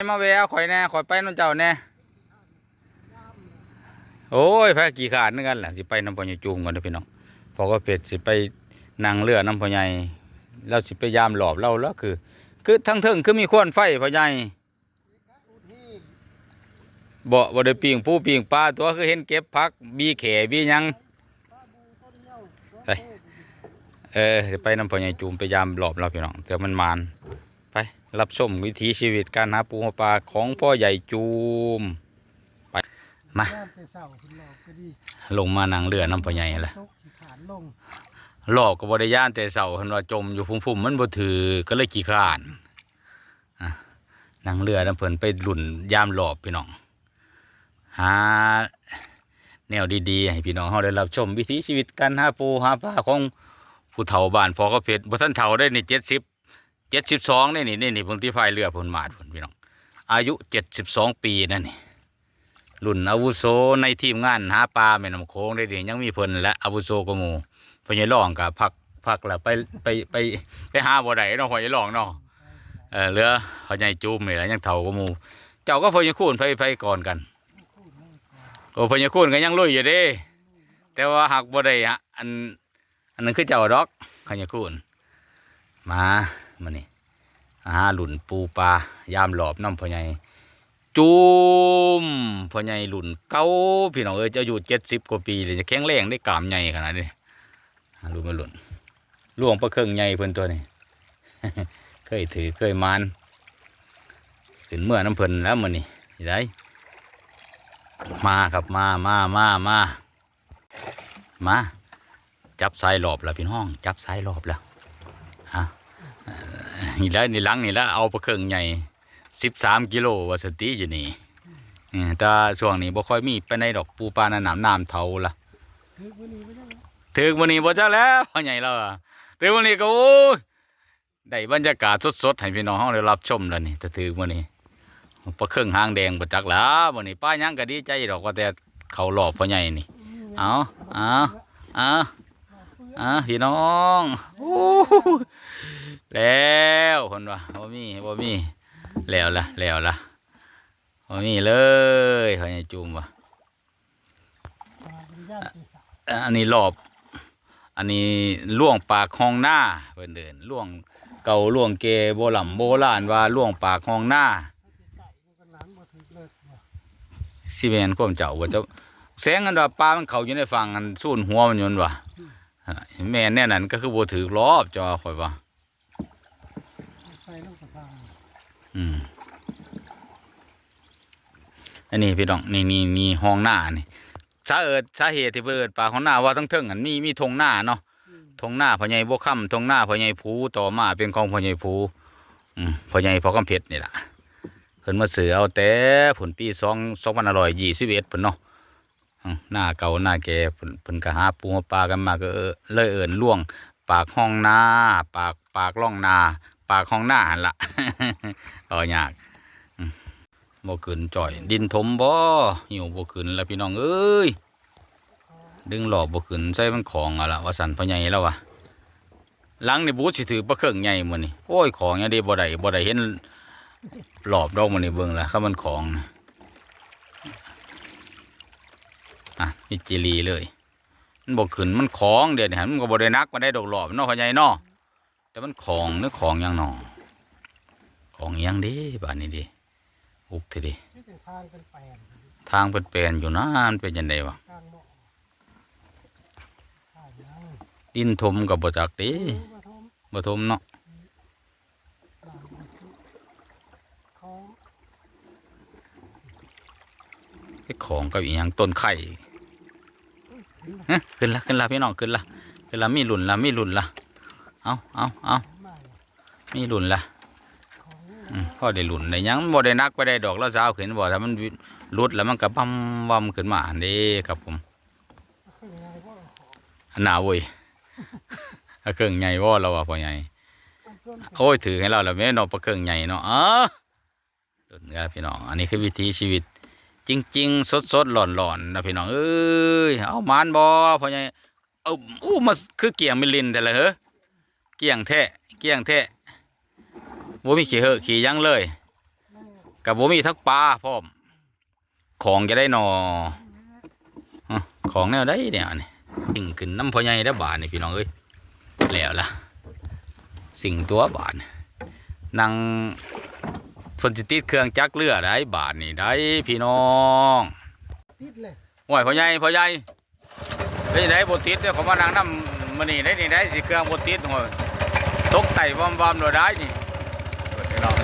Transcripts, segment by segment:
มาแวะข่อยแน่ข่อยไปน้ำเจ้าแน่โอ้ยพระกี่ขาดนึงกันแหละสิไปน้ำพ่อใหญ่จูงก่อนเด้อพี่น้องพอก็เป็ดสิไปนั่งเรือน้ำพ่อใหญ่เราสิไปยามหลอบเราแล้วคือ คือทั้งเทิงคือมีควนไฟพ่อใหญ่บ่บ่ได้ปิงผู้ปิงปลาตัวคือเห็นเก็บผักบีแขบียังไปเออไปน้ำพ่อใหญ่จูมไปยามหลอบเราพี่น้องเดี๋ยวมันมาน รับชมวิถีชีวิตการหาปูหาปลาของพ่อใหญ่จูมไปมาลงมานั่งเรือน้ำพ่อใหญ่ละหลอกก็บ่ได้ย่านแต่เสาเห็นว่าจมอยู่พุ่มๆมันบ่ถือก็เลยขี้คร้านอะนั่งเรือน้ำเพิ่นไปหลุ่นยามหลอบพี่น้องหาแนวดีๆให้พี่น้องเฮาได้รับชมวิถีชีวิตการหาปูหาปลาของผู้เฒ่าบ้านพอเขาเพชรบ่ทันเฒ่าได้ในี่ 70 72นี่นี่นี่นี่เพิ่นที่พายเรือเพิ่นมาพุ่นพี่น้องอายุ72ปีนั่นนี่รุ่นอาวุโสในทีมงานหาปลาแม่น้ำโขงได้ดียังมีเพิ่นและอาวุโสกมูพ่อใหญ่ร้องกับพักพักแล้วไปไปไปไปหาบ่ได้เนาะพ่อใหญ่ร้องเนาะเออเหลือพ่อใหญ่จูมนี่แหละยังเฒ่ากมูเจ้าก็พ่อใหญ่คูนไปไปก่อนกันโอ้พ่อใหญ่คูนก็ยังลุยอยู่ด้แต่ว่าหักบ่ได้ฮะอันอันนั้นคือเจ้าดอกพ่อใหญ่คูนมา มานี่หาหลุนปูปลายามหลอบน้ำพ่อใหญ่จูมพ่อใหญ่หลุนเก้าพี่น้องเอ้ยจ้าอยู่เจ็ดสิบกว่าปีเลยจะแข็งแรงได้กล้ามใหญ่ขนาดนี้หลูกมาหล่นล่วงประเครื่องใหญ่เพิ่นตัวนี้เคยถือเคยมานขึ้นเมื่อน้ำเพิ่นแล้วมันนี่สิได้มาครับมามามามามาจับสายหลอบแล้วพี่น้อง จับสายหลอบแล้วฮะ นี่แล้วนี่หลังนี่แล้วเอาประเครื่องใหญ่สิบสามกิโลวาสติอยู่นี่แต่ช่วงนี้บ่ค่อยมีไปในดอกปูปลาหนามน้ำเทาละคือวันนี้ไม่ได้แล้วถึงวันนี้บ่จ้าแล้วพ่อใหญ่เราถึงวันนี้ก็โอ้ได้บรรยากาศสดๆให้พี่น้องเฮาได้รับชมแล้วนี่แต่ถึงวันนี้ปลาเครื่องหางแดงบ่จักแล้ววันนี้ป้ายังก็ดีใจดอกว่าแต่เขาหลอกพ่อใหญ่นี่เอาเอาเอาเอาพี่น้องโอ้ แล้วเพิ่นว่าบ่มีบ่มีแล้วละแล้วละบ่มีเลยพ่อใหญ่จุ่มว่ะอันนี้รอบ อันนี้ล่วงปากห้องหน้าเพิ่นเดินล่วงเก่าล่วงเกโบราโบราณว่าล่วงปากห้องหน้าไก่มันกันหลานบ่ถึงเลิกบ่สิแมนความเจ้าว่าเจ้าแสงกันว่าปลามันเขาอยู่ในฝั่งอันสูนหัวมันอยนั่นว่าแม่แน่นั้นก็คือโบถือรอบจ้าข่อยว่า ใส่ลงกระทาง อืมอันนี้พี่น้องนี่นี่นี่ห้องหน้านี่สาเอิดสาเหตุที่เปิดปากห้องหน้าว่าทั้งเทิงอันมีมีธงหน้าเนาะอืมทงหน้าพ่อใหญ่บวค่ำทงหน้าพ่อใหญ่ผูต่อมาเป็นของพ่อใหญ่ผูอืมพ่อใหญ่พ่อกำเพชรนี่แหละเพิ่นมาเสือเอาแต่ผลปีสองสองพันอร่อยยี่สิบเอ็ดเพิ่นเนาะอืมหน้าเก่าหน้าแก่เพิ่นเพิ่นก็หาปูมาปลากันมาก็เออเลยเอินล่วง ปากห้องนาปากปากร่องนา ปากห้องหน้าหันละเอายากอืมบ่ขึ้นจ่อย ดินถมบ่หิวบ่ขึ้นแล้วพี่น้องเอ้ยดึงหลอกบ่ขึ้นใส่มันของอะละว่าสันพ่อใหญ่แล้ววะหลังในบูธสิถือปลาเครื่องใหญ่มื้อนี่โอ้ยของอย่างนี้บ่ได้บ่ได้เห็นหลอบดอกมื้อนี่เบิ่งละครับมันของนะอะนี่จิลีเลยมันบ่ขึ้นมันของเดี๋ยวนี้มันก็บ่ได้นักมาได้ดอกหลอบเนาะพอใหญ่เนาะ แต่มันของนึกของยังเนาะของอิหยังเด้บาดนี้เดิอุกทีเดินี่เป็นทางเป็นแปลนทางเป็นแปลนอยู่นะมันเป็นจังไดวะดินถมกับบ่จักเด้เออมาทมบ่ถมเนาะไอ้ของกับอีหยังต้นไข่ขึ้นละขึ้นละพี่น้องขึ้นละขึ้นละมีหลุนละมีหลุนละ เอาเอาเอาม่มีหลุนละของอืมพอได้หลุนได้ยังบ่ได้นักไปได้ดอกแล้วสาวขึ้นบ่ถ้ามันหลุดแล้วมันก็ปั๊มวัมขึ้นมาอันนี้ครับผมเครื่องไงบ่อันหนาเว้ยเอาเครื่องใหญ่บ่เราว่าพ่อใหญ่โอ้ยถือให้เราแล้วแม่นอกประเครื่องใหญ่เนาะอ๋อหลุนครับพี่น้องอันนี้คือวิถีชีวิต จริง ๆ สดๆหลอนๆนะพี่น้องเอ้ยเอามานบ่พ่อใหญ่เอาอู้มาคือเกี่ยงมิลินแต่ละเหรอ เกี่ยงแท้เกี่ยงแท้บ่มีขี้เหอะขี้หยังเลยแม่กับบ่มีทักปลาพร้อม ของจะได้หนออะของแนวได้เนี่ยนี่สิ่งขึ้นน้ำพอใหญ่ได้อบาทนี่พี่น้องเอ้ยแล้วล่ะ สิ่งตัวบาทนางฝนสิติดเครื่องจักรเรือได้บาทนี่ได้พี่น้องติดเลยโอ้ยพ่อใหญ่พ่อใหญ่เป็นไดบ่ติดเด้อเขามานั่งนำมื้อนี้ได้นี่ได้สิเครื่องบ่ติดโอ้ย ตกไต่วอมๆโดดได้นี่พี่น้อง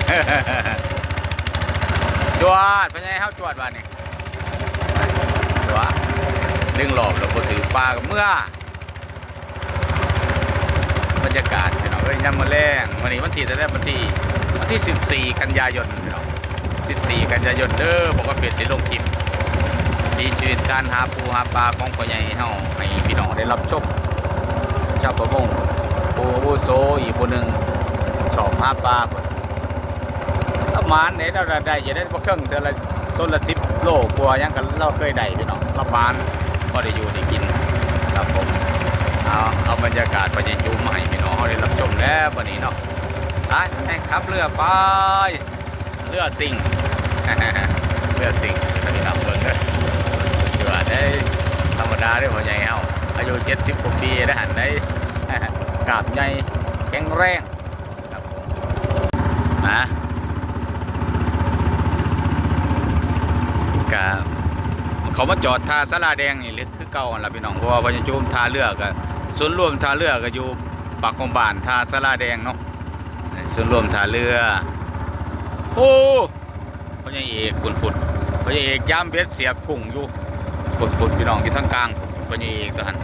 จวดพ่อใหญ่เฮาจวดบาดนี่จวดดึงหลอบแล้วบ่ถือปลากับเมื่อบรรยากาศพี่น้องเอ้ยยามมื้อแลงมื้อนี้วันที่เท่าไหร่วันที่วันที่ 14 กันยายนพี่น้อง14 กันยายนเด้อบอกว่าเปลี่ยนสิลงคลิปที่ชีวิตการหาปูหาปลาของพ่อใหญ่เฮาให้พี่น้องได้รับชมชาวประมง ปูอาวุโสอีกคนหนึ่งชอบหาปลาพุ่นละหมานเนี่ยเราได้จะได้บ่เครื่องเท่าละต้นละสิบโลกว่าหยังกันเราเคยได้พี่น้องละมานก็ได้อยู่ได้กินครับผมเอาเอาบรรยากาศพ่อใหญ่จูมมาให้พี่น้องเฮาได้รับชมแล้ววันนี้เนาะไปไปขับเรือไปเรือสิงเรือสิงพี่น้องเบิ่งเด้อถือได้ธรรมดาได้พ่อใหญ่เฮาอายุเจ็ดสิบกว่าปีได้หันได้ กราบใหญ่แข็งแรงครับมนะกับเขามาจอดท่าสลาแดงนี่หรือคือเก่าล่ะพี่น้องเพราะว่าพญจุมท่าเรือก็ส่วนรวมท่าเรือก็อยู่ปากของบานท่าสลาแดงเนาะส่วนรวมท่าเรือโอ้พญเอกคุณพุดพญเอกย่ามเบ็ดเสียบกุ้งอยู่ปุดปุดพี่น้องที่ทางกลางปนีอีกตัวหัน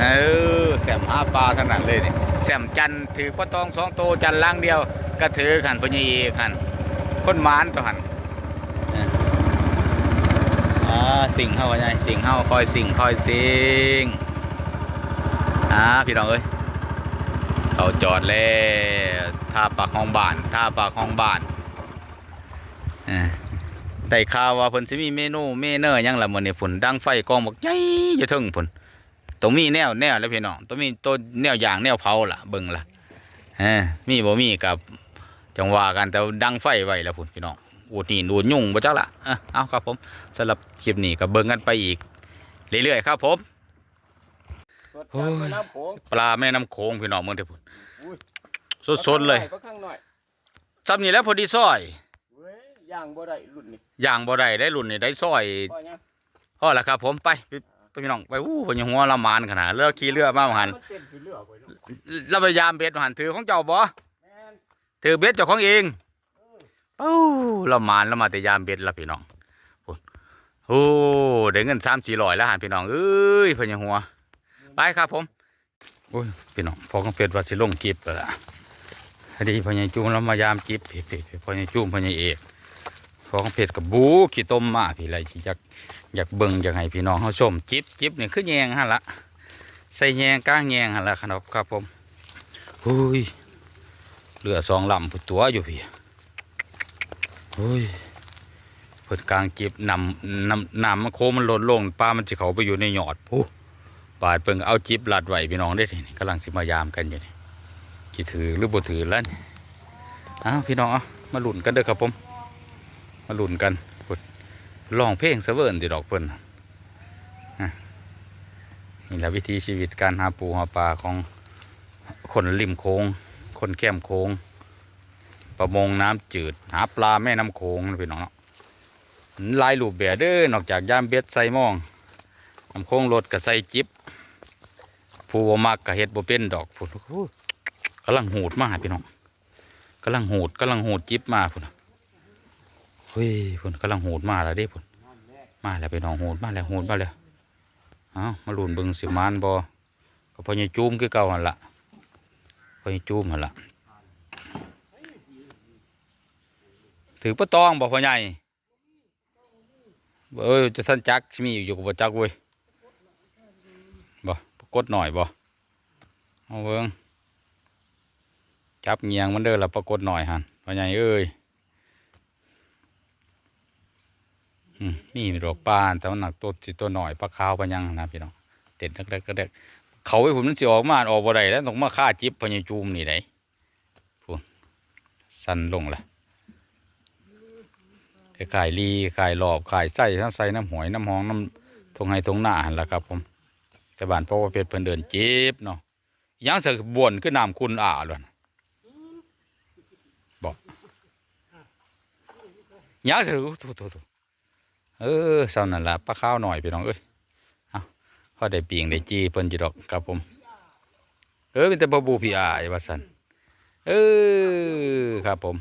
เออแซมห้าปลาทั้งนั้นเลยเนี่ยแซมจันถือปลาตองสองโตจันล่างเดียวก็ถือขันปนีอีขันคนมานตัวหันอ่าสิงเข้าว่าไงสิงเข้าคอยสิงคอยสิงอ่าพี่น้องเอ้ยเขาจอดแล้วท่าปากห้องบ้านท่าปากห้องบ้านอ่าได้ข่าวว่าเพิ่นสิมีเมนูเมเนอร์ยังละมื้อนี้พุ่นดังไฟกองบักใหญ่อยู่เทึงพุ่น ต้องมีแนวแนวแล้วพี่น้องต้องมีต้นแนวอย่างแนวเผาล่ะเบิ่งล่ะเออมีบ่มีกับจังว่ากันแต่ดังไฟไว้แล้วพุ่นพี่น้องอูดนี่อูดยุ่งบ่จักล่ะเออเอาครับผมสำหรับคลิปนี้ก็เบิ่งกันไปอีก เรื่อยๆครับผมสดจากแม่น้ำโขงปลาแม่น้ำโขงพี่น้องเมืองเด้อพุ่นอุ้ยสดๆเลยก็ข้างหน่อยซ้ำนี่แหล้วพอดีซอยเว้ยย่างบ่ได้รุ่นนี้ย่างบ่ได้ได้รุ่นนี่ได้ซอยพ่อยังพอแล้วครับผมไปไปไป พี่น้องไปอู้เพิ่นยังหัวละมานขนาดเลือกขี่เรือมาหันมันเต้นคือเลือกไว้เนาะเราพยายามเบ็ดหันถือของเจ้าบ่แม่นถือเบ็ดเจ้าของเองเอ้าเรามานเรามาแต่ยามเบ็ดละพี่น้องโอ้โอ้ได้เงินสามสี่ร้อยแล้วหันพี่น้องเอ้ยเพิ่นยังหัวไปครับผมโอ้ยพี่น้องพอกังเป็ดว่าสิลงกิบแล้วล่ะพอดีพ่อใหญ่จูมเรามายามกิบพี่พี่พี่พ่อใหญ่จูมพ่อใหญ่เอก พองเป็ดกับบูขี้ต้มมาพี่ไรที่อยากอยากเบิ่งอยากให้พี่น้องเขาชมจิบจิบนี่คือแยงฮะละใส่แยงก้างแยงฮะละครับครับผมโอ้ยเรือสองลำพุดตัวอยู่พี่โอ้ยเปิดกลางจิบนำนำนำมันโคมันหล่นลงปลามันจะเขาไปอยู่ในหยอดผู้ปาดเปิงเอาจิบหลัดไหวพี่น้องได้ทีนี่กำลังสิมายามกันอยู่นี่กี่ถือหรือบ่ถือแล้วนี่อ้าวพี่น้องเอามาหลุนกันเด้อครับผม มาหลุนกันพุ่นร้องเพลงเสเวิร์นติดอกเพิ่นนี่แหละวิธีชีวิตการหาปูหาปลาของคนริมโค้ง คนแก้มโค้ง ประมงน้ำจืด หาปลาแม่น้ำโค้งพี่น้องเนาะลายรูปแบบเด้อนอกจากย่ามเบ็ดใส่มองน้ำโค้งรถกับใส่จิบผู้บ่มักกับเฮ็ดบ่เป็นดอกพุ่นโอ้ยกำลังหูดมาพี่น้องกำลังหูดกำลังหูดจิบมาพุ่น เฮ้ยพุ่นกำลังโหดมาแล้วด้พุ่นมาแล้วพี่น้องโหดมาแล้วหูดมาแล้วเอ้ามาลุนเบิงสิมานบ่ก็พอใหญ่จูมคือเก่าหันละพอจูมหันละถือปะตองบอกพ่อใหญ่เอ้ยจะสั้นจักมีอยู่กับจักเว้ยบ่ปรากดหน่อยบ่เอาเบิ่งจับเงียงมันเด้อละปรากฏหน่อยหันพ่อใหญ่เอ้ยอืม นี่ดอกปานแต่มันหนักตัวสิตัวหน่อยปลาขาวปลายังนะพี่น้องเด็ดเล็กๆก็เด็กเขาไอ้ผมมันสิออกมาออกบ่ได้แล้วต้องมาฆ่าจิบพญจูมนี่ได้พูนสั่นลงละขายลีขายหลอบขายไส้ทั้งใส่น้ำหอยน้ำหองน้ำทงไห้ทงหน้าหันล่ะครับ ผม แต่บ้านพ่อว่าเพชรเพิ่นเดินจ็บเนาะยังสะบ่วนคือน้ำคุณอ่าเลยบอกยังสะทุทุทุ เออเศร้านั่นละปลาข้าวหน่อยพี่น้องเอ้ยเอาพอได้ปีงได้จีเพิ่นจีดอกครับผม เออเป็นแต่บ่บูพี่อายว่าสันเออครับผม